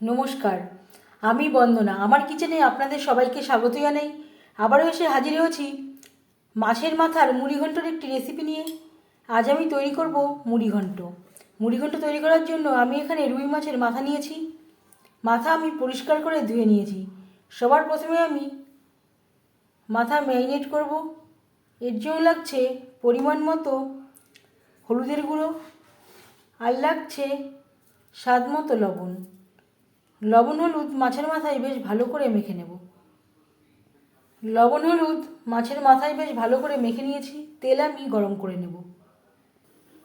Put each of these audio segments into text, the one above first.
নমস্কার। আমি বন্দনা, আমার কিচেনে আপনাদের সবাইকে স্বাগত জানাই। আবারও এসে হাজির হয়েছি মাছের মাথার মুড়িঘণ্টর একটি রেসিপি নিয়ে। আজ আমি তৈরি করব মুড়িঘণ্ট মুড়িঘণ্ট তৈরি করার জন্য আমি এখানে রুই মাছের মাথা নিয়েছি। মাথা আমি পরিষ্কার করে ধুয়ে নিয়েছি। সবার প্রথমে আমি মাথা ম্যারিনেট করব। এর জন্য লাগছে পরিমাণ মতো হলুদের গুঁড়ো। আর লাগছে স্বাদ মতো লবণ। লবণ, হলুদ, মাছের মাথায় বেশ ভালো করে মেখে নেব। লবণ, হলুদ, মাছের মাথায় বেশ ভালো করে মেখে নিয়েছি। তেল আমি গরম করে নেব।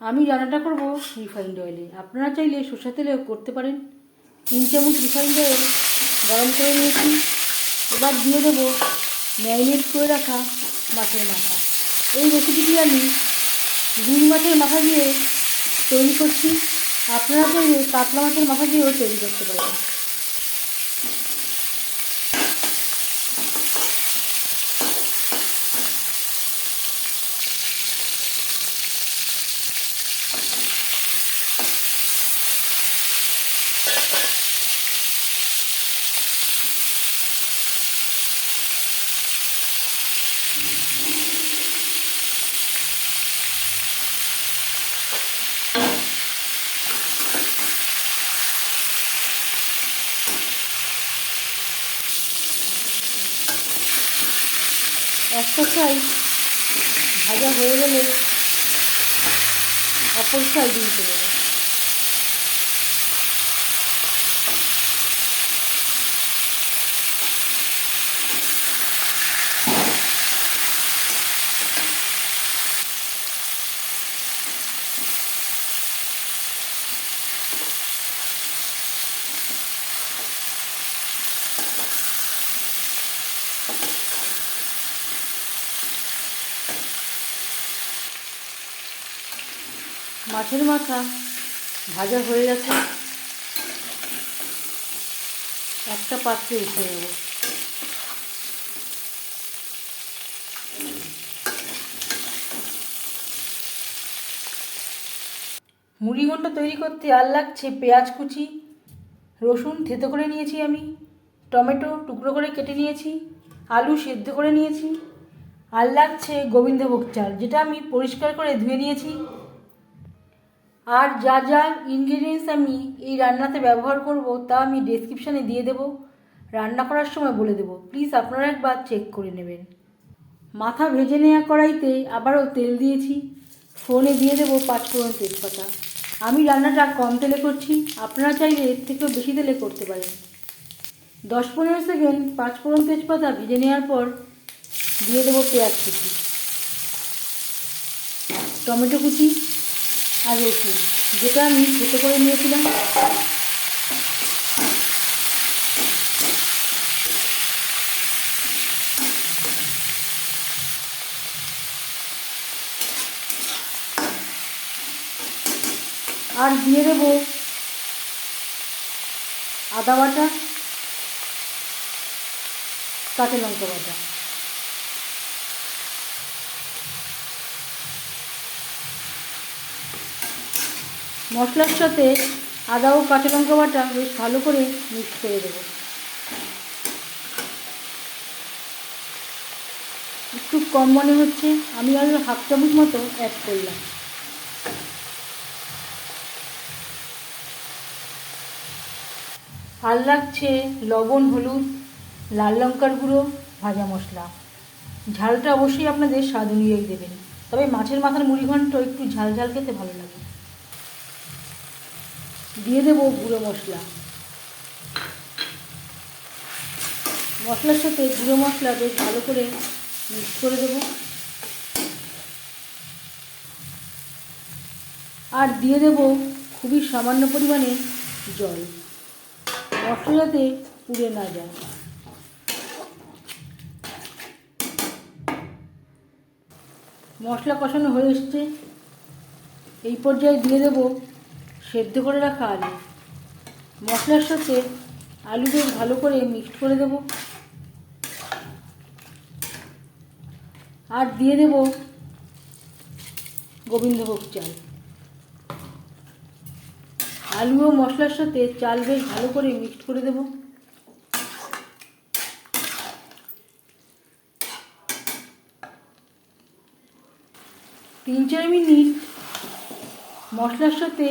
আমি রান্নাটা করব রিফাইন্ড অয়েলে। আপনারা চাইলে সর্ষা তেলেও করতে পারেন। তিন চামচ রিফাইন্ড অয়েল গরম করে নিয়েছি। এবার দিয়ে দেবো ম্যারিনেট করে রাখা মাছের মাথা। এই রেসিপিটি আমি রুই মাছের মাথা দিয়ে তৈরি করছি। আপনারা চাইলে কাতলা মাছের মাথা দিয়েও তৈরি করতে পারেন। একটা সাইড ভাজা হয়ে গেলে অপর সাইড দিতে দেবো মাছের মাথা ভাজা হয়ে গেছে। একটা পাত্রে উঠে নেব। মুড়ি ঘন্ট তৈরি করতে আর লাগছে পেঁয়াজ কুচি, রসুন থেতো করে নিয়েছি আমি, টমেটো টুকরো করে কেটে নিয়েছি, আলু সেদ্ধ করে নিয়েছি, আর লাগছে গোবিন্দভোগ চাল, যেটা আমি পরিষ্কার করে ধুয়ে নিয়েছি। আর যা যা ইনগ্রিডিয়েন্টস আমি এই রান্নাতে ব্যবহার করব তা আমি ডেসক্রিপশানে দিয়ে দেব। রান্না করার সময় বলে দেব। প্লিজ আপনারা একবার চেক করে নেবেন। মাথা ভেজে নেওয়া কড়াইতে আবারও তেল দিয়েছি। ফোনে দিয়ে দেবো পাঁচফোড়ন তেজপাতা। আমি রান্নাটা কম তেলে করছি। আপনারা চাইলে এর থেকেও বেশি তেলে করতে পারেন। দশ পনেরো সেকেন্ড পাঁচ পাঁচফোড়ন তেজপাতা ভেজে নেওয়ার পর দিয়ে দেবো পেঁয়াজ কুচি। টমেটো কুচি। আর রসুন। যেটা আমি থেতো করে নিয়েছিলাম। আর দিয়ে দেব আদা বাটা, কাঁচা লঙ্কা বাটা। মশলার সাথে আদা ও কাঁচা লঙ্কা বাটা বেশ ভালো করে মিক্স করে দেবো। একটু কম মনে হচ্ছে, আমি আর হাফ চামচ মতো অ্যাড করলাম। আর লাগছে লবণ, হলুদ, লাল লঙ্কার গুঁড়ো, ভাজা মশলা। ঝালটা অবশ্যই আপনাদের স্বাদ অনুযায়ী দেবেন, তবে মাছের মাথার মুড়ি ঘন্ট একটু ঝাল ঝাল খেতে ভালো লাগে। দিয়ে দেবো গুঁড়ো মশলা। মশলার সাথে গুঁড়ো মশলা বেশ ভালো করে মিক্স করে দেবো। আর দিয়ে দেবো খুবই সামান্য পরিমাণে জল। মশলা যাতে পুড়ে না যায়। মশলা কষানো হয়ে এসছে। এই পর্যায়ে দিয়ে দেবো সেদ্ধ করে রাখা আলু। মশলার সাথে আলু বেশ ভালো করে মিক্সড করে দেব। আর দিয়ে দেব গোবিন্দভোগ চাল। আলু ও মশলার সাথে চাল বেশ ভালো করে মিক্সড করে দেব। তিন চার মিনিট মশলার সাথে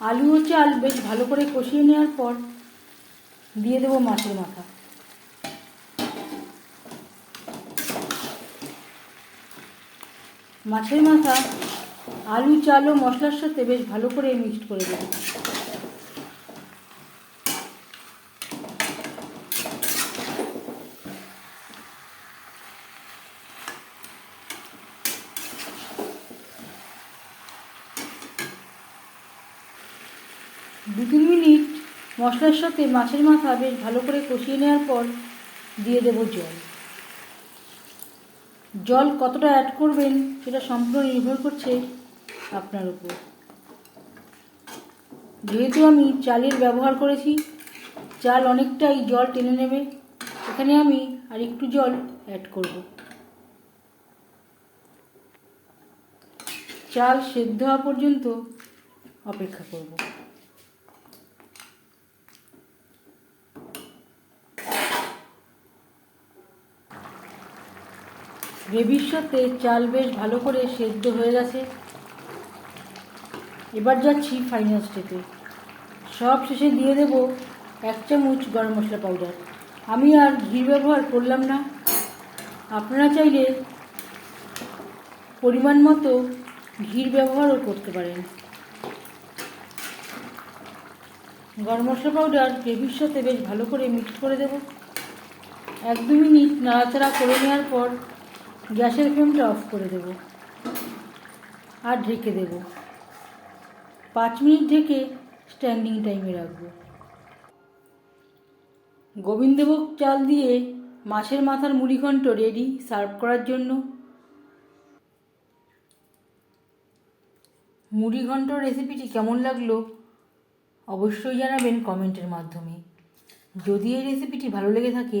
আলু হচ্ছে আলু বেশ ভালো করে কষিয়ে নেওয়ার পর দিয়ে দেবো মাছের মাথা। মাছের মাথা, আলু, চাল ও মশলার সাথে বেশ ভালো করে মিক্সড করে দেবো। দু তিন মিনিট মশলার সাথে মাছের মাথা বেশ ভালো করে কষিয়ে নেওয়ার পর দিয়ে দেবো জল। জল কতটা অ্যাড করবেন সেটা সম্পূর্ণ নির্ভর করছে আপনার উপর। যেহেতু আমি চালের ব্যবহার করেছি, চাল অনেকটাই জল টেনে নেবে, এখানে আমি আর একটু জল অ্যাড করব। চাল সেদ্ধ হওয়া পর্যন্ত অপেক্ষা করব। গ্রেভির সাথে চাল বেশ ভালো করে সেদ্ধ হয়ে গেছে। এবার যাচ্ছি ফাইনাল স্টেপে সব শেষে দিয়ে দেব এক চামচ গরম মশলা পাউডার আমি আর ঘি ব্যবহার করলাম না। আপনারা চাইলে পরিমাণ মতো ঘির ব্যবহারও করতে পারেন। গরম মশলা পাউডার গ্রেভির সাথে বেশ ভালো করে মিক্স করে দেব। এক দু মিনিট নাড়াচাড়া করে নেওয়ার পর গ্যাসের ফ্লেমটা অফ করে দেব আর ঢেকে দেব। পাঁচ মিনিট ঢেকে স্ট্যান্ডিং টাইমে রাখব। গোবিন্দভোগ চাল দিয়ে মাছের মাথার মুড়িঘণ্ট রেডি সার্ভ করার জন্য। মুড়িঘণ্ট রেসিপিটি কেমন লাগল অবশ্যই জানাবেন কমেন্টের মাধ্যমে। যদি এই রেসিপিটি ভালো লেগে থাকে